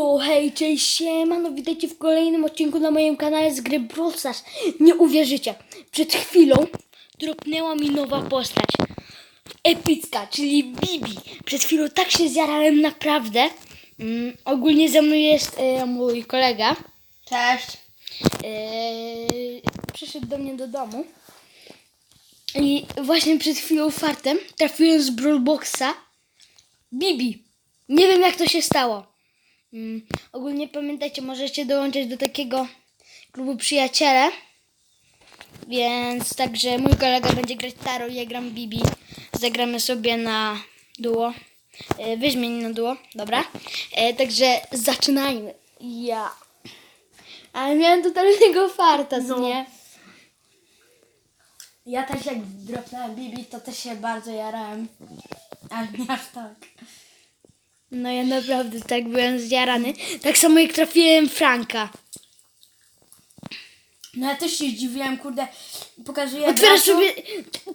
Yo, hej, cześć, siema, no witajcie w kolejnym odcinku na moim kanale z gry Brawl Stars. Nie uwierzycie, przed chwilą dropnęła mi nowa postać. Epicka, czyli Bibi. Przed chwilą tak się zjarałem naprawdę. Mm, ogólnie ze mną jest e, mój kolega. Cześć. E, przyszedł do mnie do domu. I właśnie przed chwilą fartem trafiłem z Brawlboxa Bibi. Nie wiem jak to się stało. Mm, ogólnie pamiętajcie, możecie dołączyć do takiego klubu przyjaciele. Więc także mój kolega będzie grać Taro, ja gram Bibi. Zagramy sobie na duo. E, Wyźmień na duo, dobra? E, także zaczynajmy. Ja. Ale miałem totalnego farta, no. nie? Ja też jak dropnąłem Bibi, to też się bardzo jarałem. Ale nie aż tak. No ja naprawdę tak byłem zjarany. Tak samo jak trafiłem Franka. No ja też się zdziwiłem, kurde. Pokazuję Otwierasz sobie,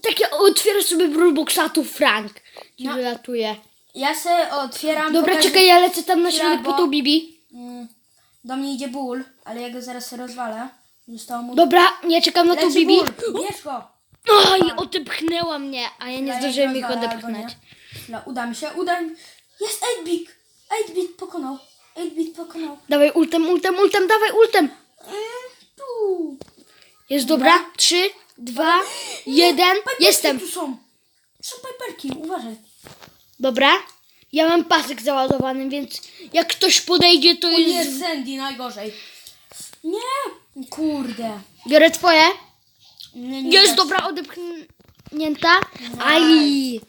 takie otwierasz sobie Brawlboxa, a tu Frank ci No. wylatuje. Ja se otwieram. Dobra, pokażę- czekaj, ja lecę tam na środek po tą Bibi. Mm, Do mnie idzie ból, ale ja go zaraz rozwalę. Zostało mu... Dobra, ja czekam na tą Bibi. ból, bierz go. Oj, odepchnęła mnie, a ja nie zdążyłem ich odepchnąć. Chwila, uda mi się, uda mi Jest 8-bit! 8-bit pokonał. 8-bit pokonał. Dawaj ultem, ultem, ultem, dawaj ultem. Mm, tu. Jest dobra? Trzy, dwa, jeden. Piperki Jestem. tu są. Są piperki, uważaj. Dobra. Ja mam pasek załadowany, więc jak ktoś podejdzie, to O jest... nie, Sandy najgorzej. Nie, kurde. Biorę twoje. Nie, nie Jest da dobra, odepchnięta. Aj.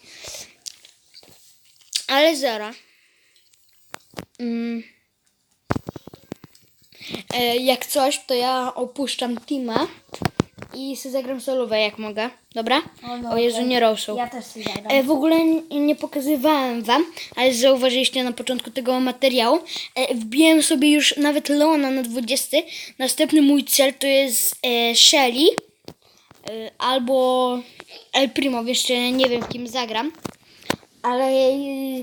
Ale zero. Mm. E, jak coś, to ja opuszczam teama i sobie zagram solówę jak mogę. Dobra? O, no, O Jezu, nie roszą. Ja też sobie zagram. E, w ogóle nie, nie pokazywałem wam, ale zauważyliście na początku tego materiału. E, wbiłem sobie już nawet Leona na 20. Następny mój cel to jest e, Shelly e, albo El Primo. Jeszcze nie wiem, w kim zagram. Ale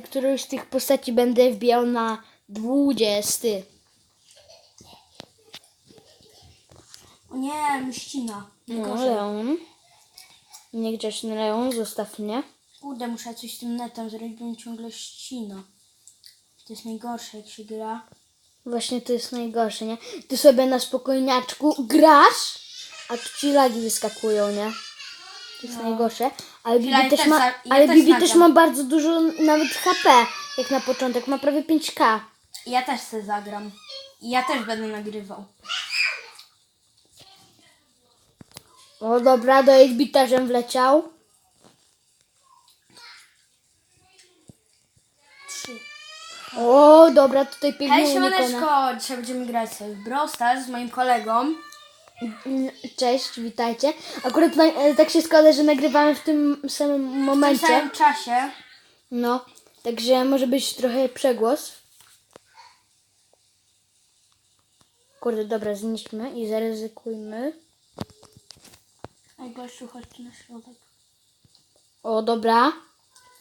którąś z tych postaci będę wbijał na 20. O nie, mścina. No, Najgorzej. Leon. Niegrzeczny Leon, zostaw mnie. Kurde, muszę coś z tym netem zrobić, bo mi ciągle ścina. To jest najgorsze, jak się gra. Właśnie to jest najgorsze, nie? Ty sobie na spokojniaczku grasz, a tu ci lagi wyskakują, nie? Jest najgorsze. Ale Bibi No. Ja też też ma, za- ja ale też Bibi też ma bardzo dużo nawet HP, jak na początek. Ma prawie 5k. Ja też se zagram. I ja też będę nagrywał. O dobra, do 8 wleciał. Trzy. O dobra, tutaj pięknie Hej, unikona. siemaneczko! Dzisiaj będziemy grać sobie w Brawl Stars z moim kolegą. Cześć, witajcie. Akurat na, tak się składa, że nagrywamy w tym samym W tym momencie. samym czasie. No, także może być trochę przegłos. Kurde, dobra, zniszczmy i zaryzykujmy. Ej, gościu, chodź tu na środek. O, dobra.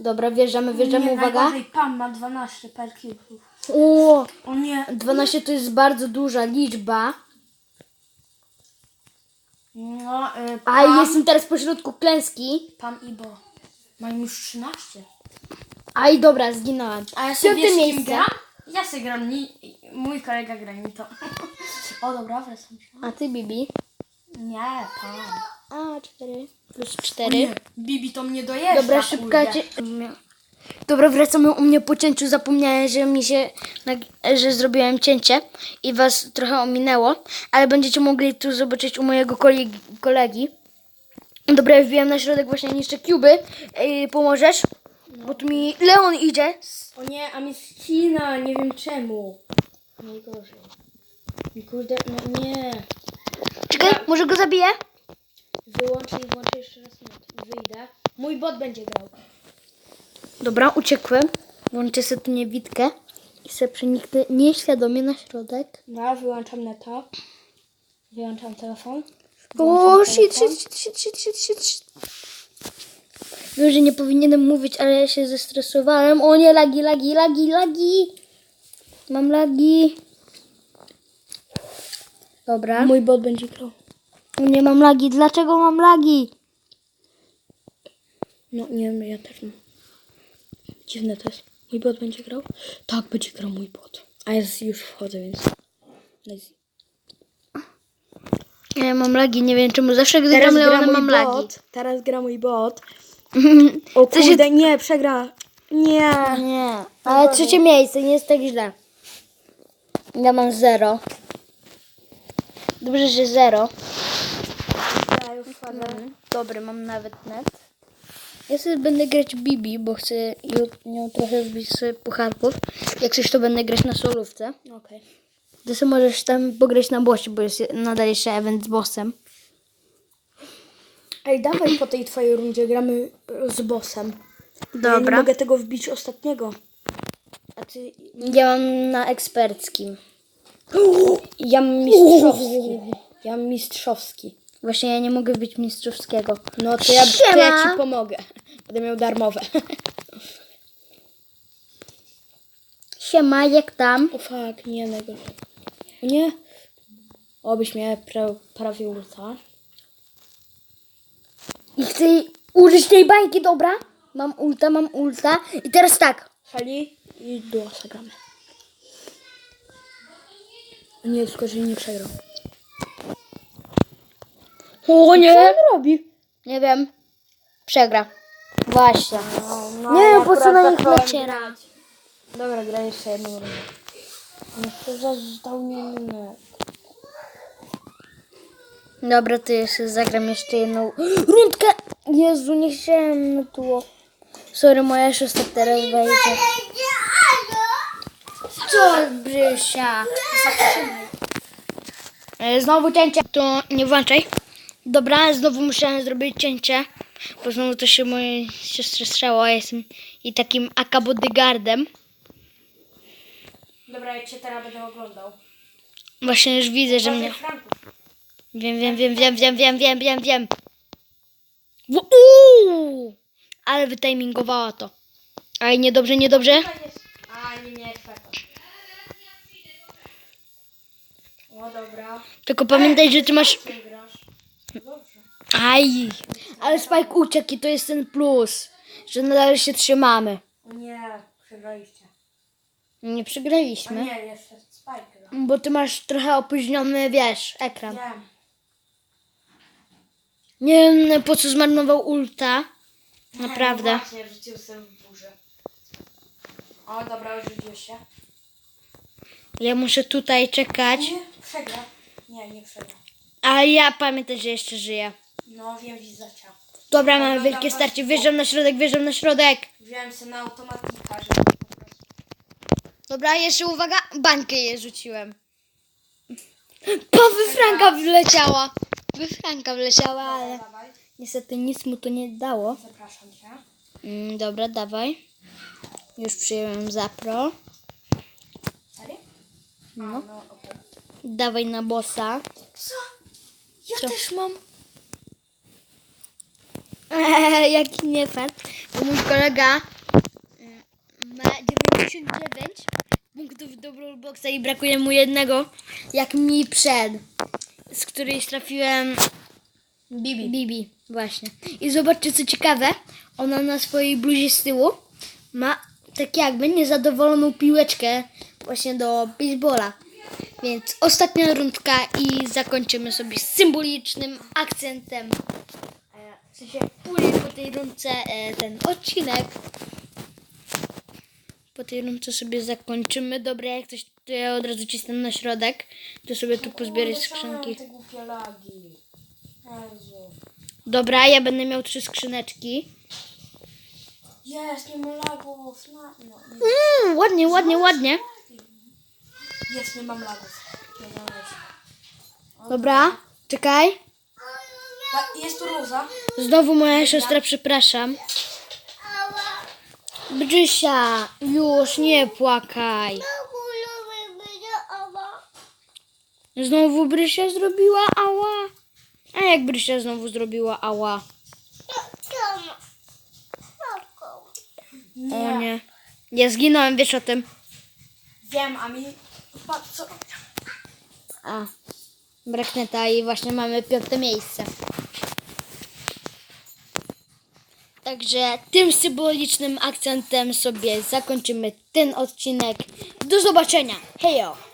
Dobra, wjeżdżamy, wjeżdżamy, nie, uwaga. Pam ma 12 perkiów. O, O nie. 12 to jest bardzo duża liczba. No, y, A Pam, jestem teraz pośrodku klęski. Pam i Bo. Mają już 13. A i dobra, zginąłem. A ja sobie Piąte z kim gram? Ja sobie gram, ni- mój kolega gra mi to. o dobra, wracam się. A ty, Bibi? Nie, Pam. A, 4 plus O 4. nie, Bibi to mnie dojeżdża, Dobra, szybka. Cie... Dobra, wracamy u mnie po cięciu. Zapomniałem, że mi się, że zrobiłem cięcie i was trochę ominęło, ale będziecie mogli tu zobaczyć u mojego kolegi. kolegi. Dobra, ja wbijam na środek właśnie niszczę kuby. Ej, pomożesz? Bo tu mi Leon idzie. O nie, a mi ścina, nie wiem czemu. Najgorzej. I Kurde, no nie. Czekaj, może go zabiję? Wyłączę i jeszcze raz. Wyjdę. Mój bot będzie grał. Dobra, uciekłem. Włączę sobie tu niewidkę i sobie przeniknę nieświadomie na środek. No, wyłączam neta. Wyłączam telefon. O, Wyłączam shit, telefon. shit, shit, shit, shit, shit, shit. Wiem, że nie powinienem mówić, ale ja się zestresowałem. O nie, lagi, lagi, lagi, lagi. Mam lagi. Dobra. Mój bot będzie grał. Nie mam lagi. Dlaczego mam lagi? No nie wiem, ja też mam. Dziwne to jest. Mój bot będzie grał? Tak, będzie grał mój bot. A ja już wchodzę, więc... Lazy. Ja mam lagi. Nie wiem czemu. Zawsze gdy Teraz gram mój mam lagi. bot. Teraz gra mój bot. O Co się- kurde, nie, przegra. Nie. Nie. Ale trzecie miejsce. Nie jest tak źle. Ja mam zero. Dobrze, że zero. Ja już wchodzę. Dobry, mam nawet net. Ja sobie będę grać Bibi, bo chcę nią trochę wbić sobie pucharków. Jak coś to będę grać na solówce. Okej. Ty sobie możesz tam pograć na bossie, bo jest nadal jeszcze event z bossem. Ej, dawaj po tej twojej rundzie gramy e, z bossem. Ja nie mogę tego wbić ostatniego. A ty... Ja mam na eksperckim. Ja mam mistrzowski. Ja mam mistrzowski. Właśnie ja nie mogę wbić mistrzowskiego. No to ja, to ja ci pomogę. Będę miał darmowe. Siema, jak tam? O fuck, nie najgorzej. O nie. Obyś mnie pra, prawie ulta. I chcę użyć tej bańki, dobra? Mam ulta, mam ulta. I teraz tak. Szali i duasa gramy. O nie, tylko że nie przegrał. O Co on robi? Nie wiem. Przegra. Właśnie. No, Nie wiem, po co na nich naciera. Dobra, gra jeszcze jedną rundę. No to zazdał mnie minę. Dobra, to jeszcze zagram jeszcze jedną rundkę. Jezu, nie chciałem na tło. Sorry, moja siostra teraz wejdzie. Co, Brysia? Zatrzymaj. E, Znowu cięcie. To nie włączaj. Dobra, znowu musiałem zrobić cięcie. Bo znowu to się mojej siostrze strzało. Ja jestem i takim akabodygardem. Dobra, ja cię teraz będę oglądał. Właśnie już widzę, że mnie... Wiem, wiem, wiem, wiem, wiem, wiem, wiem, wiem, wiem. Uuu! Ale wytimingowała to. Ale niedobrze, niedobrze. A, nie, nie. O, dobra. Tylko pamiętaj, że ty masz... Aj! Ale Spike uciekł i to jest ten plus. Że nadal się trzymamy. Nie, przegraliście. Nie O przegraliśmy. nie, jeszcze Spike gra. Bo ty masz trochę opóźniony, wiesz, ekran. Wiem. Nie wiem, po co zmarnował ulta. Naprawdę. No właśnie, rzucił sobie w burzę. O, dobra, rzucił się. Ja muszę tutaj czekać. Nie, przegra. Nie, nie przegra. A ja pamiętam, że jeszcze żyję. No, wiem, widzę cię. Dobra, mamy wielkie starcie. Wjeżdżam na środek, wjeżdżam na środek. Wziąłem sobie na automatika, żeby po prostu... Dobra, jeszcze uwaga, bańkę je rzuciłem. Po wyfranka wleciała. Wyfranka wleciała, ale Dawaj, niestety nic mu to nie dało. zapraszam cię. Mm, dobra, dawaj. Już przyjąłem zapro. Serio? No. No, okej. Dawaj na bossa. Co? Ja Co? też mam. Eee, jaki nie fart. Bo mój kolega mm, ma 99 punktów do Brawlboxa i brakuje mu jednego, jak mi przed, z której trafiłem Bibi. Bibi, właśnie. I zobaczcie, co ciekawe, ona na swojej bluzie z tyłu ma tak jakby niezadowoloną piłeczkę właśnie do baseballa. Więc ostatnia rundka i zakończymy sobie z symbolicznym akcentem. Sensie później po tej rundce e, ten odcinek. Po tej rundce sobie zakończymy. Dobra, jak coś, to ja od razu cisnę na środek. To sobie tu pozbierać skrzynki. Dobra, ja będę miał trzy skrzyneczki. Jest, nie ma lagów. No, no. Mm, ładnie, ładnie, ładnie. jest. Nie mam lagów. Dobra, czekaj. Jest tu róża. Znowu moja siostra, przepraszam. Brzysia, już nie płakaj. Znowu Brysia zrobiła ała. A jak Brysia znowu zrobiła ała? O nie. Ja zginąłem, wiesz o tym. Wiem, a mi... Patrz co. A, brakneta i właśnie mamy piąte miejsce. Także tym symbolicznym akcentem sobie zakończymy ten odcinek. Do zobaczenia. Hejo!